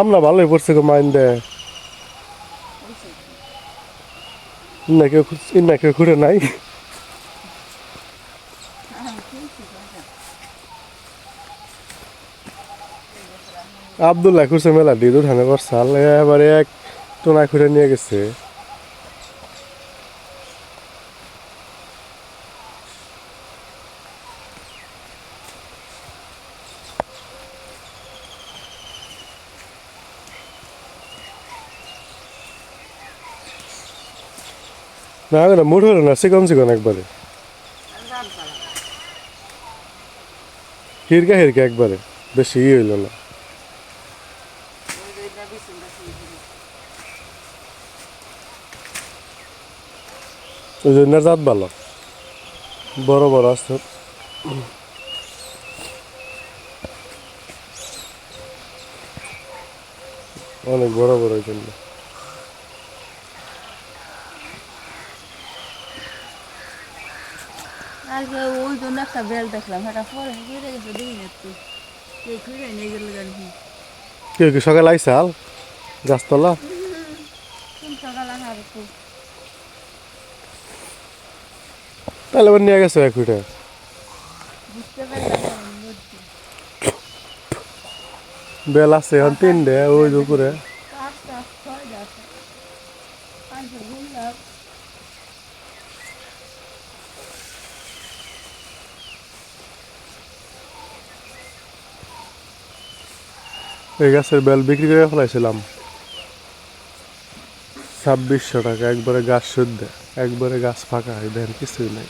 আমরা ভালোই পড়ছে গো মাইন বুঝছি ইন্না কেউ ঘুরে নাই। খুঁজছি আবদুল্লাহ করছে মেলা দিয়ে উঠানে করছাল এবারে এক টোনা খুঁড়ে নিয়ে গেছে। না না হলো না চিকন চিকন একবারে? হিরকা হিরকা একবারে, বেশি ই হইল না। ওই জন্য জাত ভালো। বড় বড় অনেক বড় বড় জন্য আজকে ওই জন্য একটা বেল দেখলাম সেটা পরে ঘুরে গেছে দেখি তুই কে ঘুরে নিয়ে গেল গাড়ি। কেউ কি সকালে আইসাল গাছতলা? কোন সকাল আসার তাহলে আবার নিয়ে গেছে এক বুঝছি। বেল আছে এখন তিনটে ওই দুপুরে। এই গাছের বেল বিক্রি করে ফেলাইছিলাম। ছাব্বিশশো টাকা, একবারে গাছ শুদ্ধ, একবারে গাছ ফাঁকা হয় দেখেন কিছুই নাই।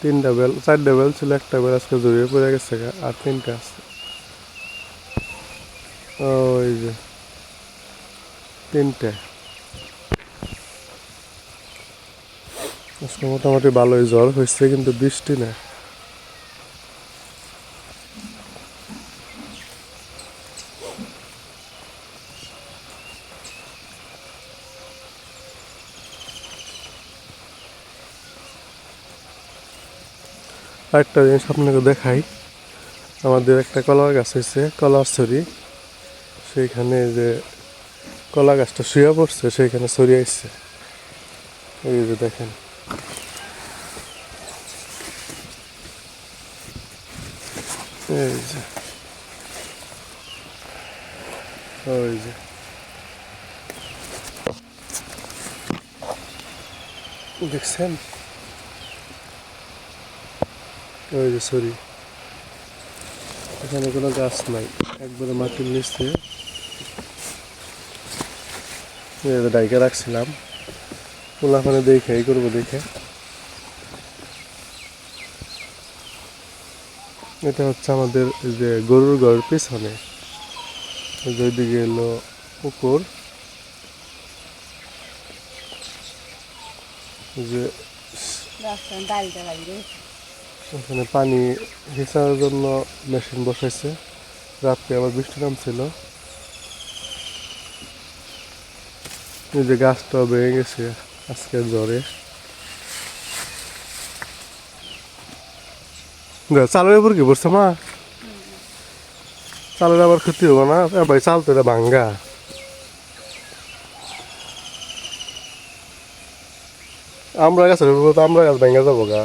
তিনটা বেল, চারটা বেল ছিল, একটা বেল আজকে জড়িয়ে পড়ে গেছে আর তিনটা আছে। ওই যে, তিনটে। আজকে মোটামুটি ভালোই জ্বর হয়েছে, কিন্তু বৃষ্টি না আরেকটা জিনিস আপনাকে দেখাই। আমাদের একটা কলার গাছ হয়েছে, কলার ছড়ি। সেইখানে যে কলা গাছটা শুয়ে পড়ছে, সেইখানে ছড়িয়ে আসছে এই যে দেখেন। এই যে। ওই যে। দেখছেন? ওই যে সরি। এখানে কোনো গাছ নাই। একবারে মাটির নিচে। ডাইকে রাখছিলাম। ওলাখানে দেখে, এই করব দেখে। এটা হচ্ছে আমাদের যে গরুর ঘরের পিছনে। এই যে ওইদিকে এলো পুকুর যে ওখানে পানি হিসাবের জন্য মেশিন বসাইছে। রাত্রে আবার বৃষ্টি নামছিল। এই যে গাছটা ভেঙে গেছে আজকের জ্বরে। চালের উপর কি পড়ছে মা? চালের আবার ক্ষতি হব না? ভাই, চাল তো এটা ভাঙ্গা। আমরা গাছের উপর তো আমরা গাছ ভেঙে যাব গা।